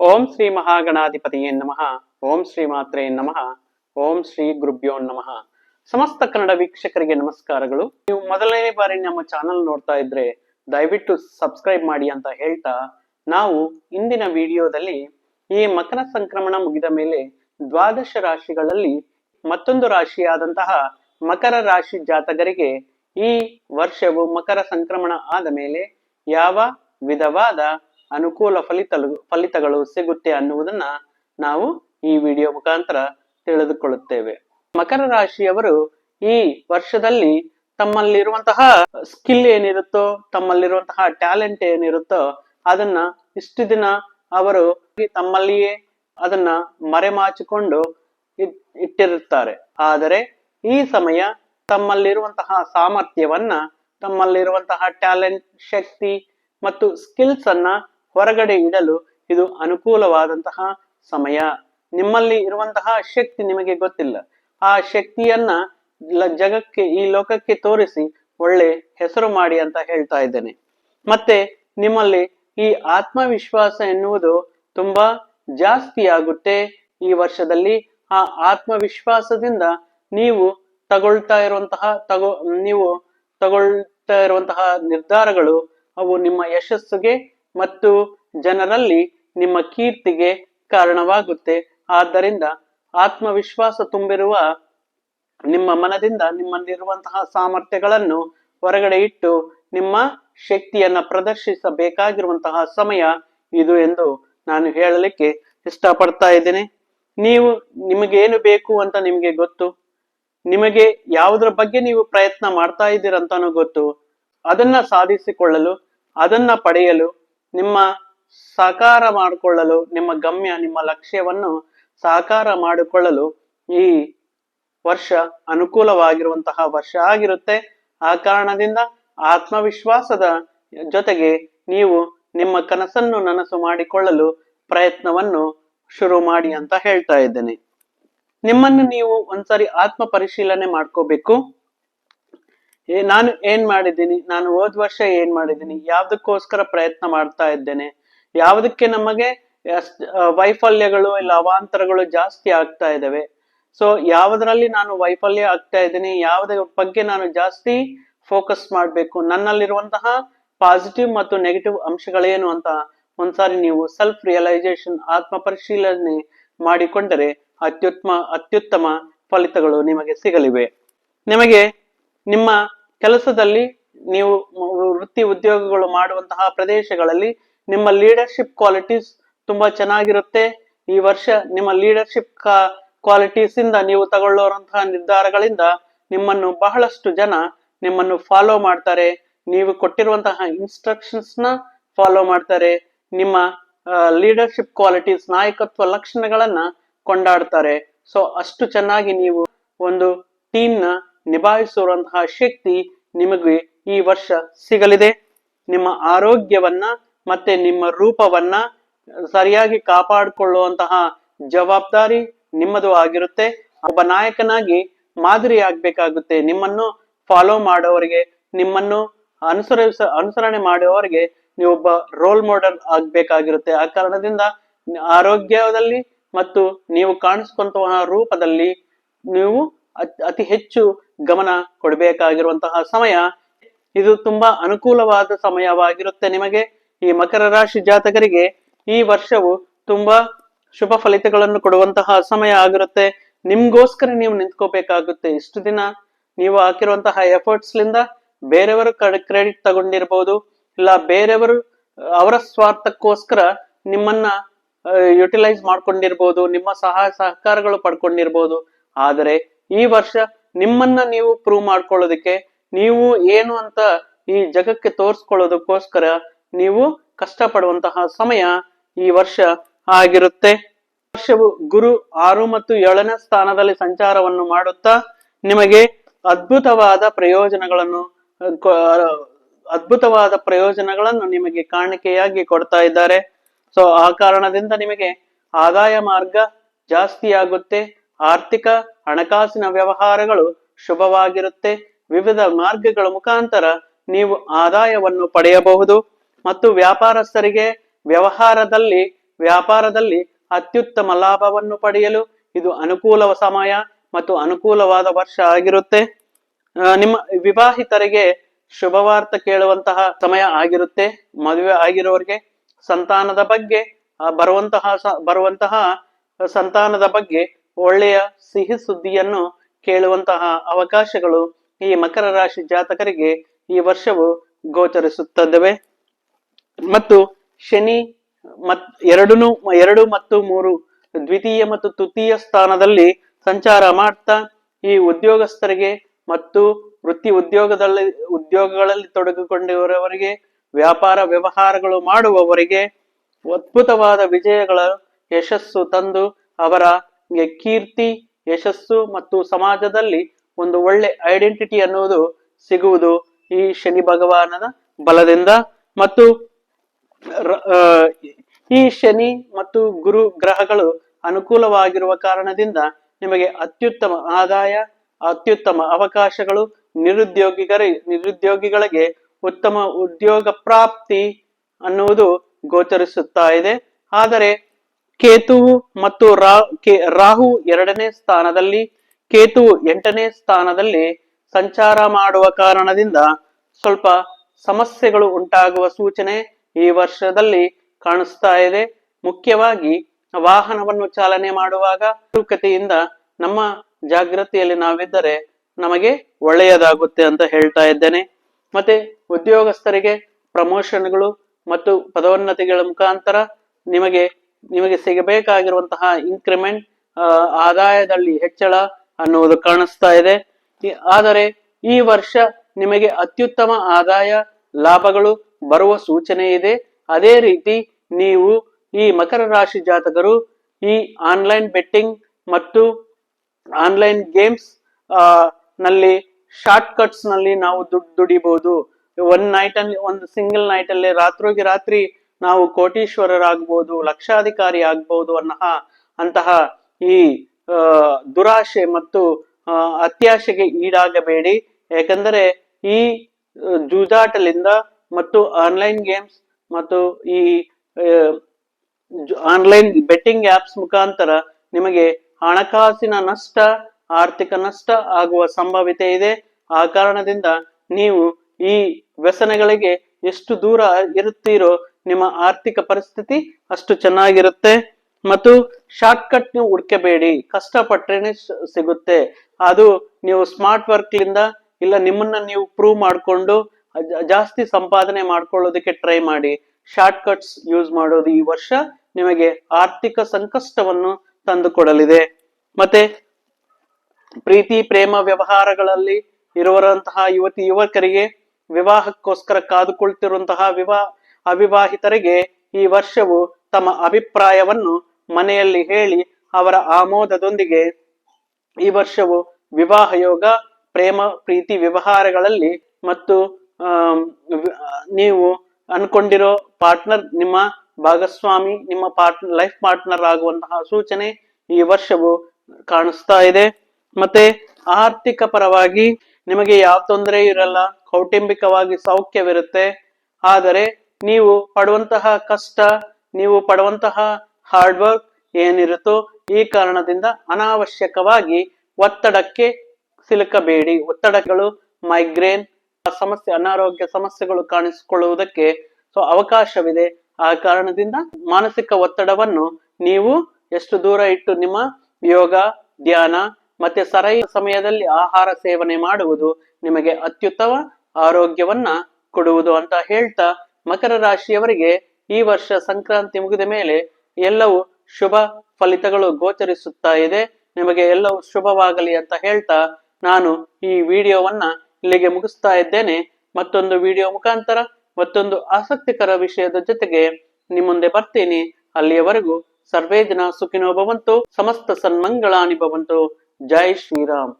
ಓಂ ಶ್ರೀ ಮಹಾಗಣಾಧಿಪತಿಯೇ ನಮಃ. ಓಂ ಶ್ರೀ ಮಾತ್ರೇ ನಮಃ. ಓಂ ಶ್ರೀ ಗುರುಭ್ಯೋ ನಮಃ. ಸಮಸ್ತ ಕನ್ನಡ ವೀಕ್ಷಕರಿಗೆ ನಮಸ್ಕಾರಗಳು. ನೀವು ಮೊದಲನೇ ಬಾರಿ ನಮ್ಮ ಚಾನಲ್ ನೋಡ್ತಾ ಇದ್ರೆ ದಯವಿಟ್ಟು ಸಬ್ಸ್ಕ್ರೈಬ್ ಮಾಡಿ ಅಂತ ಹೇಳ್ತಾ, ನಾವು ಇಂದಿನ ವಿಡಿಯೋದಲ್ಲಿ ಈ ಮಕರ ಸಂಕ್ರಮಣ ಮುಗಿದ ಮೇಲೆ ದ್ವಾದಶ ರಾಶಿಗಳಲ್ಲಿ ಮತ್ತೊಂದು ರಾಶಿಯಾದಂತಹ ಮಕರ ರಾಶಿ ಜಾತಕರಿಗೆ ಈ ವರ್ಷವು ಮಕರ ಸಂಕ್ರಮಣ ಆದ ಮೇಲೆ ಯಾವ ವಿಧವಾದ ಅನುಕೂಲ ಫಲಿತ ಫಲಿತಗಳು ಸಿಗುತ್ತೆ ಅನ್ನುವುದನ್ನ ನಾವು ಈ ವಿಡಿಯೋ ಮುಖಾಂತರ ತಿಳಿದುಕೊಳ್ಳುತ್ತೇವೆ. ಮಕರ ರಾಶಿಯವರು ಈ ವರ್ಷದಲ್ಲಿ ತಮ್ಮಲ್ಲಿರುವಂತಹ ಸ್ಕಿಲ್ ಏನಿರುತ್ತೋ, ತಮ್ಮಲ್ಲಿರುವಂತಹ ಟ್ಯಾಲೆಂಟ್ ಏನಿರುತ್ತೋ, ಅದನ್ನ ಇಷ್ಟು ದಿನ ಅವರು ತಮ್ಮಲ್ಲಿಯೇ ಅದನ್ನ ಮರೆಮಾಚಿಕೊಂಡು ಇಟ್- ಇಟ್ಟಿರುತ್ತಾರೆ. ಆದರೆ ಈ ಸಮಯ ತಮ್ಮಲ್ಲಿರುವಂತಹ ಸಾಮರ್ಥ್ಯವನ್ನ, ತಮ್ಮಲ್ಲಿರುವಂತಹ ಟ್ಯಾಲೆಂಟ್ ಶಕ್ತಿ ಮತ್ತು ಸ್ಕಿಲ್ಸ್ ಅನ್ನ ಹೊರಗಡೆ ಇಡಲು ಇದು ಅನುಕೂಲವಾದಂತಹ ಸಮಯ. ನಿಮ್ಮಲ್ಲಿ ಇರುವಂತಹ ಶಕ್ತಿ ನಿಮಗೆ ಗೊತ್ತಿಲ್ಲ. ಆ ಶಕ್ತಿಯನ್ನ ಜಗಕ್ಕೆ, ಈ ಲೋಕಕ್ಕೆ ತೋರಿಸಿ ಒಳ್ಳೆ ಹೆಸರು ಮಾಡಿ ಅಂತ ಹೇಳ್ತಾ ಇದ್ದೇನೆ. ಮತ್ತೆ ನಿಮ್ಮಲ್ಲಿ ಈ ಆತ್ಮವಿಶ್ವಾಸ ಎನ್ನುವುದು ತುಂಬಾ ಜಾಸ್ತಿ ಆಗುತ್ತೆ ಈ ವರ್ಷದಲ್ಲಿ. ಆ ಆತ್ಮವಿಶ್ವಾಸದಿಂದ ನೀವು ತಗೊಳ್ತಾ ಇರುವಂತಹ, ತಗೋ, ನೀವು ತಗೊಳ್ತಾ ಇರುವಂತಹ ನಿರ್ಧಾರಗಳು, ಅವು ನಿಮ್ಮ ಯಶಸ್ಸಿಗೆ ಮತ್ತು ಜನರಲ್ಲಿ ನಿಮ್ಮ ಕೀರ್ತಿಗೆ ಕಾರಣವಾಗುತ್ತೆ. ಆದ್ದರಿಂದ ಆತ್ಮವಿಶ್ವಾಸ ತುಂಬಿರುವ ನಿಮ್ಮ ಮನದಿಂದ ನಿಮ್ಮಲ್ಲಿರುವಂತಹ ಸಾಮರ್ಥ್ಯಗಳನ್ನು ಹೊರಗಡೆ ಇಟ್ಟು ನಿಮ್ಮ ಶಕ್ತಿಯನ್ನ ಪ್ರದರ್ಶಿಸಬೇಕಾಗಿರುವಂತಹ ಸಮಯ ಇದು ಎಂದು ನಾನು ಹೇಳಲಿಕ್ಕೆ ಇಷ್ಟಪಡ್ತಾ ಇದ್ದೇನೆ. ನೀವು ನಿಮಗೇನು ಬೇಕು ಅಂತ ನಿಮಗೆ ಗೊತ್ತು. ನಿಮಗೆ ಯಾವುದರ ಬಗ್ಗೆ ನೀವು ಪ್ರಯತ್ನ ಮಾಡ್ತಾ ಇದ್ದೀರಂತಾನೂ ಗೊತ್ತು. ಅದನ್ನ ಸಾಧಿಸಿಕೊಳ್ಳಲು, ಅದನ್ನ ಪಡೆಯಲು ನಿಮ್ಮ ಸಾಕಾರ ಮಾಡಿಕೊಳ್ಳಲು, ನಿಮ್ಮ ಗಮ್ಯ, ನಿಮ್ಮ ಲಕ್ಷ್ಯವನ್ನು ಸಾಕಾರ ಮಾಡಿಕೊಳ್ಳಲು ಈ ವರ್ಷ ಅನುಕೂಲವಾಗಿರುವಂತಹ ವರ್ಷ ಆಗಿರುತ್ತೆ. ಆ ಕಾರಣದಿಂದ ಆತ್ಮವಿಶ್ವಾಸದ ಜೊತೆಗೆ ನೀವು ನಿಮ್ಮ ಕನಸನ್ನು ನನಸು ಮಾಡಿಕೊಳ್ಳಲು ಪ್ರಯತ್ನವನ್ನು ಶುರು ಮಾಡಿ ಅಂತ ಹೇಳ್ತಾ ಇದ್ದೇನೆ. ನಿಮ್ಮನ್ನು ನೀವು ಒಂದ್ಸರಿ ಆತ್ಮ ಪರಿಶೀಲನೆ ಮಾಡ್ಕೋಬೇಕು. ನಾನು ಏನ್ ಮಾಡಿದ್ದೀನಿ? ನಾನು ಹೋದ್ ವರ್ಷ ಏನ್ ಮಾಡಿದ್ದೀನಿ? ಯಾವ್ದಕ್ಕೋಸ್ಕರ ಪ್ರಯತ್ನ ಮಾಡ್ತಾ ಇದ್ದೇನೆ? ಯಾವುದಕ್ಕೆ ನಮಗೆ ವೈಫಲ್ಯಗಳು ಇಲ್ಲ ಅವಾಂತರಗಳು ಜಾಸ್ತಿ ಆಗ್ತಾ ಇದ್ದಾವೆ. ಸೊ ಯಾವುದರಲ್ಲಿ ನಾನು ವೈಫಲ್ಯ ಆಗ್ತಾ ಇದ್ದೀನಿ? ಯಾವ್ದ ಬಗ್ಗೆ ನಾನು ಜಾಸ್ತಿ ಫೋಕಸ್ ಮಾಡಬೇಕು. ನನ್ನಲ್ಲಿರುವಂತಹ ಪಾಸಿಟಿವ್ ಮತ್ತು ನೆಗೆಟಿವ್ ಅಂಶಗಳೇನು ಅಂತ ಒಂದ್ಸಾರಿ ನೀವು ಸೆಲ್ಫ್ ರಿಯಲೈಸೇಷನ್ ಆತ್ಮ ಪರಿಶೀಲನೆ ಮಾಡಿಕೊಂಡರೆ ಅತ್ಯುತ್ತಮ ಅತ್ಯುತ್ತಮ ಫಲಿತಗಳು ನಿಮಗೆ ಸಿಗಲಿವೆ. ನಿಮಗೆ ನಿಮ್ಮ ಕೆಲಸದಲ್ಲಿ ನೀವು ವೃತ್ತಿ ಉದ್ಯೋಗಗಳು ಮಾಡುವಂತಹ ಪ್ರದೇಶಗಳಲ್ಲಿ ನಿಮ್ಮ ಲೀಡರ್ಶಿಪ್ ಕ್ವಾಲಿಟೀಸ್ ತುಂಬಾ ಚೆನ್ನಾಗಿರುತ್ತೆ. ಈ ವರ್ಷ ನಿಮ್ಮ ಲೀಡರ್ಶಿಪ್ ಕ್ವಾಲಿಟೀಸ್ ಇಂದ ನೀವು ತಗೊಳ್ಳುವಂತಹ ನಿರ್ಧಾರಗಳಿಂದ ನಿಮ್ಮನ್ನು ಬಹಳಷ್ಟು ಜನ ನಿಮ್ಮನ್ನು ಫಾಲೋ ಮಾಡ್ತಾರೆ. ನೀವು ಕೊಟ್ಟಿರುವಂತಹ ಇನ್ಸ್ಟ್ರಕ್ಷನ್ಸ್ನ ಫಾಲೋ ಮಾಡ್ತಾರೆ. ನಿಮ್ಮ ಲೀಡರ್ಶಿಪ್ ಕ್ವಾಲಿಟೀಸ್ ನಾಯಕತ್ವ ಲಕ್ಷಣಗಳನ್ನ ಕೊಂಡಾಡ್ತಾರೆ. ಸೊ ಅಷ್ಟು ಚೆನ್ನಾಗಿ ನೀವು ಒಂದು ಟೀಮ್ನ ನಿಭಾಯಿಸುವಂತಹ ಶಕ್ತಿ ನಿಮಗೆ ಈ ವರ್ಷ ಸಿಗಲಿದೆ. ನಿಮ್ಮ ಆರೋಗ್ಯವನ್ನ ಮತ್ತೆ ನಿಮ್ಮ ರೂಪವನ್ನ ಸರಿಯಾಗಿ ಕಾಪಾಡಿಕೊಳ್ಳುವಂತಹ ಜವಾಬ್ದಾರಿ ನಿಮ್ಮದು ಆಗಿರುತ್ತೆ. ಒಬ್ಬ ನಾಯಕನಾಗಿ ಮಾದರಿ ಆಗ್ಬೇಕಾಗುತ್ತೆ ನಿಮ್ಮನ್ನು ಫಾಲೋ ಮಾಡೋವರಿಗೆ ನಿಮ್ಮನ್ನು ಅನುಸರಿಸ, ಅನುಸರಣೆ ಮಾಡುವವರಿಗೆ ಒಬ್ಬ ರೋಲ್ ಮಾಡೆಲ್ ಆಗ್ಬೇಕಾಗಿರುತ್ತೆ. ಆ ಕಾರಣದಿಂದ ಆರೋಗ್ಯದಲ್ಲಿ ಮತ್ತು ನೀವು ಕಾಣಿಸ್ಕೊಂತಹ ರೂಪದಲ್ಲಿ ನೀವು ಅತಿ ಹೆಚ್ಚು ಗಮನ ಕೊಡಬೇಕಾಗಿರುವಂತಹ ಸಮಯ ಇದು ತುಂಬಾ ಅನುಕೂಲವಾದ ಸಮಯವಾಗಿರುತ್ತೆ ನಿಮಗೆ. ಈ ಮಕರ ರಾಶಿ ಜಾತಕರಿಗೆ ಈ ವರ್ಷವು ತುಂಬಾ ಶುಭ ಫಲಿತಗಳನ್ನು ಕೊಡುವಂತಹ ಸಮಯ ಆಗಿರುತ್ತೆ. ನಿಮ್ಗೋಸ್ಕರ ನೀವು ನಿಂತ್ಕೋಬೇಕಾಗುತ್ತೆ. ಇಷ್ಟು ದಿನ ನೀವು ಹಾಕಿರುವಂತಹ ಎಫರ್ಟ್ಸ್ ಲಿಂದ ಬೇರೆಯವರು ಕ್ರೆಡಿಟ್ ತಗೊಂಡಿರ್ಬೋದು. ಇಲ್ಲ ಬೇರೆಯವರು, ಅವರ ಸ್ವಾರ್ಥಕ್ಕೋಸ್ಕರ ನಿಮ್ಮನ್ನ ಯುಟಿಲೈಸ್ ಮಾಡ್ಕೊಂಡಿರ್ಬೋದು. ನಿಮ್ಮ ಸಹಾಯ ಸಹಕಾರಗಳು ಪಡ್ಕೊಂಡಿರ್ಬೋದು. ಆದರೆ ಈ ವರ್ಷ ನಿಮ್ಮನ್ನ ನೀವು ಪ್ರೂವ್ ಮಾಡ್ಕೊಳ್ಳೋದಕ್ಕೆ, ನೀವು ಏನು ಅಂತ ಈ ಜಗಕ್ಕೆ ತೋರಿಸ್ಕೊಳ್ಳೋದಕ್ಕೋಸ್ಕರ ನೀವು ಕಷ್ಟಪಡುವಂತಹ ಸಮಯ ಈ ವರ್ಷ ಆಗಿರುತ್ತೆ. ವರ್ಷವು ಗುರು ಆರು ಮತ್ತು ಏಳನೇ ಸ್ಥಾನದಲ್ಲಿ ಸಂಚಾರವನ್ನು ಮಾಡುತ್ತಾ ನಿಮಗೆ ಅದ್ಭುತವಾದ ಪ್ರಯೋಜನಗಳನ್ನು ಅದ್ಭುತವಾದ ಪ್ರಯೋಜನಗಳನ್ನು ನಿಮಗೆ ಕಾಣಿಕೆಯಾಗಿ ಕೊಡ್ತಾ ಇದ್ದಾರೆ. ಸೊ ಆ ಕಾರಣದಿಂದ ನಿಮಗೆ ಆದಾಯ ಮಾರ್ಗ ಜಾಸ್ತಿ ಆಗುತ್ತೆ. ಆರ್ಥಿಕ ಹಣಕಾಸಿನ ವ್ಯವಹಾರಗಳು ಶುಭವಾಗಿರುತ್ತೆ. ವಿವಿಧ ಮಾರ್ಗಗಳ ಮುಖಾಂತರ ನೀವು ಆದಾಯವನ್ನು ಪಡೆಯಬಹುದು. ಮತ್ತು ವ್ಯಾಪಾರಸ್ಥರಿಗೆ ವ್ಯವಹಾರದಲ್ಲಿ, ವ್ಯಾಪಾರದಲ್ಲಿ ಅತ್ಯುತ್ತಮ ಲಾಭವನ್ನು ಪಡೆಯಲು ಇದು ಅನುಕೂಲ ಸಮಯ ಮತ್ತು ಅನುಕೂಲವಾದ ವರ್ಷ ಆಗಿರುತ್ತೆ. ನಿಮ್ಮ ವಿವಾಹಿತರಿಗೆ ಶುಭವಾರ್ತ ಕೇಳುವಂತಹ ಸಮಯ ಆಗಿರುತ್ತೆ. ಮದುವೆ ಆಗಿರೋರಿಗೆ ಸಂತಾನದ ಬಗ್ಗೆ ಬರುವಂತಹ ಬರುವಂತಹ ಸಂತಾನದ ಬಗ್ಗೆ ಒಳ್ಳೆಯ ಸಿಹಿ ಸುದ್ದಿಯನ್ನು ಕೇಳುವಂತಹ ಅವಕಾಶಗಳು ಈ ಮಕರ ರಾಶಿ ಜಾತಕರಿಗೆ ಈ ವರ್ಷವು ಗೋಚರಿಸುತ್ತದವೆ. ಮತ್ತು ಶನಿ ಮತ್ ಎರಡೂ ಎರಡು ಮತ್ತು ಮೂರು ದ್ವಿತೀಯ ಮತ್ತು ತೃತೀಯ ಸ್ಥಾನದಲ್ಲಿ ಸಂಚಾರ ಮಾಡ್ತಾ ಈ ಉದ್ಯೋಗಸ್ಥರಿಗೆ ಮತ್ತು ವೃತ್ತಿ ಉದ್ಯೋಗದಲ್ಲಿ, ಉದ್ಯೋಗಗಳಲ್ಲಿ ತೊಡಗಿಕೊಂಡಿರುವವರಿಗೆ, ವ್ಯಾಪಾರ ವ್ಯವಹಾರಗಳು ಮಾಡುವವರಿಗೆ ಅದ್ಭುತವಾದ ವಿಜಯಗಳ ಯಶಸ್ಸು ತಂದು ಅವರ ಕೀರ್ತಿ, ಯಶಸ್ಸು ಮತ್ತು ಸಮಾಜದಲ್ಲಿ ಒಂದು ಒಳ್ಳೆ ಐಡೆಂಟಿಟಿ ಅನ್ನುವುದು ಸಿಗುವುದು ಈ ಶನಿ ಭಗವಾನನ ಬಲದಿಂದ. ಮತ್ತು ಈ ಶನಿ ಮತ್ತು ಗುರು ಗ್ರಹಗಳು ಅನುಕೂಲವಾಗಿರುವ ಕಾರಣದಿಂದ ನಿಮಗೆ ಅತ್ಯುತ್ತಮ ಆದಾಯ, ಅತ್ಯುತ್ತಮ ಅವಕಾಶಗಳು, ನಿರುದ್ಯೋಗಿಗರ, ನಿರುದ್ಯೋಗಿಗಳಿಗೆ ಉತ್ತಮ ಉದ್ಯೋಗ ಪ್ರಾಪ್ತಿ ಅನ್ನುವುದು ಗೋಚರಿಸುತ್ತಾ ಇದೆ. ಆದರೆ ಕೇತುವು ಮತ್ತು ರಾ ರಾಹು ಎರಡನೇ ಸ್ಥಾನದಲ್ಲಿ, ಕೇತು ಎಂಟನೇ ಸ್ಥಾನದಲ್ಲಿ ಸಂಚಾರ ಮಾಡುವ ಕಾರಣದಿಂದ ಸ್ವಲ್ಪ ಸಮಸ್ಯೆಗಳು ಉಂಟಾಗುವ ಸೂಚನೆ ಈ ವರ್ಷದಲ್ಲಿ ಕಾಣಿಸ್ತಾ ಇದೆ. ಮುಖ್ಯವಾಗಿ ವಾಹನವನ್ನು ಚಾಲನೆ ಮಾಡುವಾಗ ಜಾಗರೂಕತೆಯಿಂದ ನಮ್ಮ ಜಾಗೃತಿಯಲ್ಲಿ ನಾವಿದ್ದರೆ ನಮಗೆ ಒಳ್ಳೆಯದಾಗುತ್ತೆ ಅಂತ ಹೇಳ್ತಾ ಇದ್ದೇನೆ. ಮತ್ತೆ ಉದ್ಯೋಗಸ್ಥರಿಗೆ ಪ್ರಮೋಷನ್ಗಳು ಮತ್ತು ಪದೋನ್ನತಿಗಳ ಮುಖಾಂತರ ನಿಮಗೆ ನಿಮಗೆ ಸಿಗಬೇಕಾಗಿರುವಂತಹ ಇನ್ಕ್ರಿಮೆಂಟ್ ಆದಾಯದಲ್ಲಿ ಹೆಚ್ಚಳ ಅನ್ನುವುದು ಕಾಣಿಸ್ತಾ ಇದೆ. ಆದರೆ ಈ ವರ್ಷ ನಿಮಗೆ ಅತ್ಯುತ್ತಮ ಆದಾಯ ಲಾಭಗಳು ಬರುವ ಸೂಚನೆ ಇದೆ. ಅದೇ ರೀತಿ ನೀವು ಈ ಮಕರ ರಾಶಿ ಜಾತಕರು ಈ ಆನ್ಲೈನ್ ಬೆಟ್ಟಿಂಗ್ ಮತ್ತು ಆನ್ಲೈನ್ ಗೇಮ್ಸ್ನಲ್ಲಿ ಶಾರ್ಟ್ ಕಟ್ಸ್ನಲ್ಲಿ ನಾವು ದುಡ್ಡು ದುಡಿಬಹುದು ಒನ್ ನೈಟ್ ಅಲ್ಲಿ, ಒಂದು ಸಿಂಗಲ್ ನೈಟ್ ಅಲ್ಲಿ ರಾತ್ರೋಗಿ ರಾತ್ರಿ ನಾವು ಕೋಟೀಶ್ವರರಾಗ್ಬೋದು ಲಕ್ಷಾಧಿಕಾರಿ ಆಗ್ಬೋದು ಅನ್ನಹ, ಅಂತಹ ಈ ದುರಾಶೆ ಮತ್ತು ಅತ್ಯಾಶೆಗೆ ಈಡಾಗಬೇಡಿ. ಯಾಕಂದರೆ ಈ ಜೂಜಾಟಲಿಂದ ಮತ್ತು ಆನ್ಲೈನ್ ಗೇಮ್ಸ್ ಮತ್ತು ಈ ಆನ್ಲೈನ್ ಬೆಟ್ಟಿಂಗ್ ಆಪ್ಸ್ ಮುಖಾಂತರ ನಿಮಗೆ ಹಣಕಾಸಿನ ನಷ್ಟ, ಆರ್ಥಿಕ ನಷ್ಟ ಆಗುವ ಸಂಭಾವ್ಯತೆ ಇದೆ. ಆ ಕಾರಣದಿಂದ ನೀವು ಈ ವ್ಯಸನಗಳಿಗೆ ಎಷ್ಟು ದೂರ ಇರುತ್ತೀರೋ ನಿಮ್ಮ ಆರ್ಥಿಕ ಪರಿಸ್ಥಿತಿ ಅಷ್ಟು ಚೆನ್ನಾಗಿರುತ್ತೆ. ಮತ್ತು ಶಾರ್ಟ್ ಕಟ್ ನೀವು ಹುಡ್ಕಬೇಡಿ. ಕಷ್ಟಪಟ್ರೇನೆ ಸಿಗುತ್ತೆ. ಅದು ನೀವು ಸ್ಮಾರ್ಟ್ ವರ್ಕ್ ಲಿಂದ ಇಲ್ಲ ನಿಮ್ಮನ್ನ ನೀವು ಪ್ರೂವ್ ಮಾಡಿಕೊಂಡು ಜಾಸ್ತಿ ಸಂಪಾದನೆ ಮಾಡ್ಕೊಳ್ಳೋದಕ್ಕೆ ಟ್ರೈ ಮಾಡಿ. ಶಾರ್ಟ್ ಕಟ್ಸ್ ಯೂಸ್ ಮಾಡೋದು ಈ ವರ್ಷ ನಿಮಗೆ ಆರ್ಥಿಕ ಸಂಕಷ್ಟವನ್ನು ತಂದುಕೊಡಲಿದೆ. ಮತ್ತೆ ಪ್ರೀತಿ, ಪ್ರೇಮ, ವ್ಯವಹಾರಗಳಲ್ಲಿ ಇರುವಂತಹ ಯುವತಿ, ಯುವಕರಿಗೆ ವಿವಾಹಕ್ಕೋಸ್ಕರ ಕಾದುಕೊಳ್ತಿರುವಂತಹ ವಿವಾಹ ಅವಿವಾಹಿತರಿಗೆ ಈ ವರ್ಷವು ತಮ್ಮ ಅಭಿಪ್ರಾಯವನ್ನು ಮನೆಯಲ್ಲಿ ಹೇಳಿ ಅವರ ಆಮೋದದೊಂದಿಗೆ ಈ ವರ್ಷವು ವಿವಾಹ ಯೋಗ, ಪ್ರೇಮ, ಪ್ರೀತಿ ವ್ಯವಹಾರಗಳಲ್ಲಿ ಮತ್ತು ನೀವು ಅನ್ಕೊಂಡಿರೋ ಪಾರ್ಟ್ನರ್ ನಿಮ್ಮ ಭಾಗಸ್ವಾಮಿ, ನಿಮ್ಮ ಪಾರ್ಟ್, ಲೈಫ್ ಪಾರ್ಟ್ನರ್ ಆಗುವಂತಹ ಸೂಚನೆ ಈ ವರ್ಷವು ಕಾಣಿಸ್ತಾ ಇದೆ. ಮತ್ತೆ ಆರ್ಥಿಕ ಪರವಾಗಿ ನಿಮಗೆ ಯಾವ ತೊಂದರೆ ಇರಲ್ಲ, ಕೌಟುಂಬಿಕವಾಗಿ ಸೌಖ್ಯವಿರುತ್ತೆ, ಆದರೆ ನೀವು ಪಡುವಂತಹ ಕಷ್ಟ, ನೀವು ಪಡುವಂತಹ ಹಾರ್ಡ್ ವರ್ಕ್ ಏನಿರುತ್ತೋ ಈ ಕಾರಣದಿಂದ ಅನಾವಶ್ಯಕವಾಗಿ ಒತ್ತಡಕ್ಕೆ ಸಿಲುಕಬೇಡಿ. ಒತ್ತಡಗಳು ಮೈಗ್ರೇನ್ ಸಮಸ್ಯೆ, ಅನಾರೋಗ್ಯ ಸಮಸ್ಯೆಗಳು ಕಾಣಿಸಿಕೊಳ್ಳುವುದಕ್ಕೆ ಸೊ ಅವಕಾಶವಿದೆ. ಆ ಕಾರಣದಿಂದ ಮಾನಸಿಕ ಒತ್ತಡವನ್ನು ನೀವು ಎಷ್ಟು ದೂರ ಇಟ್ಟು ನಿಮ್ಮ ಯೋಗ, ಧ್ಯಾನ ಮತ್ತೆ ಸರಿಯಾದ ಸಮಯದಲ್ಲಿ ಆಹಾರ ಸೇವನೆ ಮಾಡುವುದು ನಿಮಗೆ ಅತ್ಯುತ್ತಮ ಆರೋಗ್ಯವನ್ನ ಕೊಡುವುದು ಅಂತ ಹೇಳ್ತಾ ಮಕರ ರಾಶಿಯವರಿಗೆ ಈ ವರ್ಷ ಸಂಕ್ರಾಂತಿ ಮುಗಿದ ಮೇಲೆ ಎಲ್ಲವೂ ಶುಭ ಫಲಿತಗಳು ಗೋಚರಿಸುತ್ತಾ ಇದೆ. ನಿಮಗೆ ಎಲ್ಲವೂ ಶುಭವಾಗಲಿ ಅಂತ ಹೇಳ್ತಾ ನಾನು ಈ ವಿಡಿಯೋವನ್ನ ಇಲ್ಲಿಗೆ ಮುಗಿಸ್ತಾ ಇದ್ದೇನೆ. ಮತ್ತೊಂದು ವಿಡಿಯೋ ಮುಖಾಂತರ ಮತ್ತೊಂದು ಆಸಕ್ತಿಕರ ವಿಷಯದ ಜೊತೆಗೆ ನಿಮ್ಮ ಮುಂದೆ ಬರ್ತೀನಿ. ಅಲ್ಲಿಯವರೆಗೂ ಸರ್ವೇ ಜನ ಸುಖಿನೋ ಭವಂತು, ಸಮಸ್ತ ಸನ್ಮಂಗಳಾನಿ ಭವಂತು. ಜೈ ಶ್ರೀರಾಮ್.